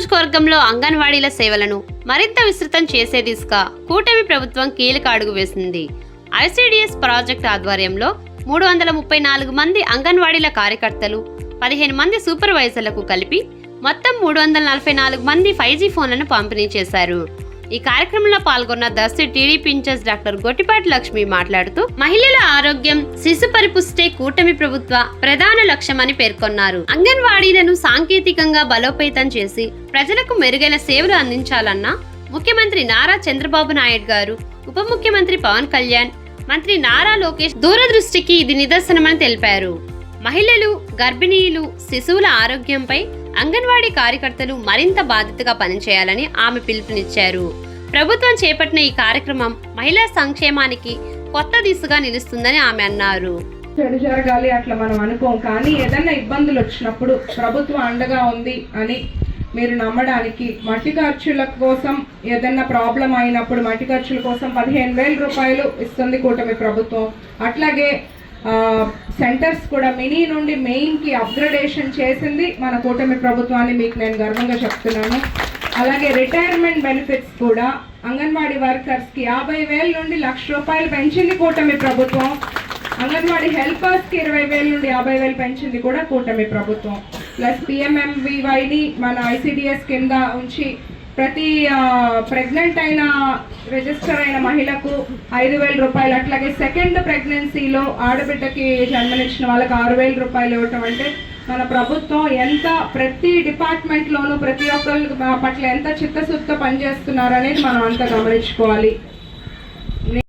నియోజకవర్గంలో అంగన్వాడీల సేవలను మరింత విస్తృతం చేసే దిశగా కూటమి ప్రభుత్వం కీలక అడుగు వేసింది. ఐసిడిఎస్ ప్రాజెక్ట్ ఆధ్వర్యంలో మూడు వందల ముప్పై నాలుగు మంది అంగన్వాడీల కార్యకర్తలు పదిహేను మంది సూపర్వైజర్లకు కలిపి మొత్తం మూడు వందల నలభై నాలుగు మంది ఫైవ్ జీ ఫోన్లను పంపిణీ చేశారు. ఈ కార్యక్రమంలో పాల్గొన్న Darsi TDP incharge doctor Gottipati Lakshmi మాట్లాడుతూ మహిళల ఆరోగ్యం శిశు పరిపుష్టే కూటమి ప్రభుత్వ ప్రధాన లక్ష్యమని పేర్కొన్నారు. అంగన్వాడీలను సాంకేతికంగా బలోపేతం చేసి ప్రజలకు మెరుగైన సేవలు అందించాలన్న ముఖ్యమంత్రి నారా చంద్రబాబు నాయుడు గారు ఉప ముఖ్యమంత్రి పవన్ కళ్యాణ్ మంత్రి నారా లోకేష్ దూరదృష్టికి ఇది నిదర్శనమని తెలిపారు. మహిళలు గర్భిణీలు శిశువుల ఆరోగ్యంపై అంగన్వాడీ కార్యకర్తలు మరింత బాధ్యతగా పనిచేయాలని ఆమె పిలుపునిచ్చారు. ప్రభుత్వం చేపట్టిన ఈ కార్యక్రమం మహిళా సంక్షేమానికి కొత్త దిశగా నిలుస్తుందని ఆమె అన్నారు. చెడు జరగాలి అట్లా మనం అనుకోం కానీ ఏదైనా ఇబ్బందులు వచ్చినప్పుడు ప్రభుత్వం అండగా ఉంది అని మీరు నమ్మడానికి మట్టి ఖర్చుల కోసం ఏదైనా ప్రాబ్లం అయినప్పుడు మట్టి ఖర్చుల కోసం పదిహేను వేల రూపాయలు ఇస్తుంది కూటమి ప్రభుత్వం. అట్లాగే సెంటర్స్ కూడా మినీ నుండి మెయిన్కి అప్గ్రేడేషన్ చేసింది మన కూటమి ప్రభుత్వాన్ని మీకు నేను గర్వంగా చెప్తున్నాను. అలాగే రిటైర్మెంట్ బెనిఫిట్స్ కూడా అంగన్వాడీ వర్కర్స్కి యాభై వేల నుండి లక్ష రూపాయలు పెంచింది కూటమి ప్రభుత్వం. అంగన్వాడీ హెల్పర్స్కి ఇరవై వేల నుండి యాభై వేలు పెంచింది కూడా కూటమి ప్రభుత్వం. ప్లస్ పిఎంఎంవివైని మన ఐసిడిఎస్ కింద ఉంచి ప్రతి ప్రెగ్నెంట్ అయిన రిజిస్టర్ అయిన మహిళకు ఐదు వేల రూపాయలు. అట్లాగే సెకండ్ ప్రెగ్నెన్సీలో ఆడబిడ్డకి జన్మనిచ్చిన వాళ్ళకి ఆరు వేల రూపాయలు ఇవ్వటం అంటే మన ప్రభుత్వం ఎంత ప్రతి డిపార్ట్మెంట్లోనూ ప్రతి ఒక్కరి పట్ల ఎంత చిత్తశుద్ధితో పనిచేస్తున్నారు అనేది మనం అంతా గమనించుకోవాలి.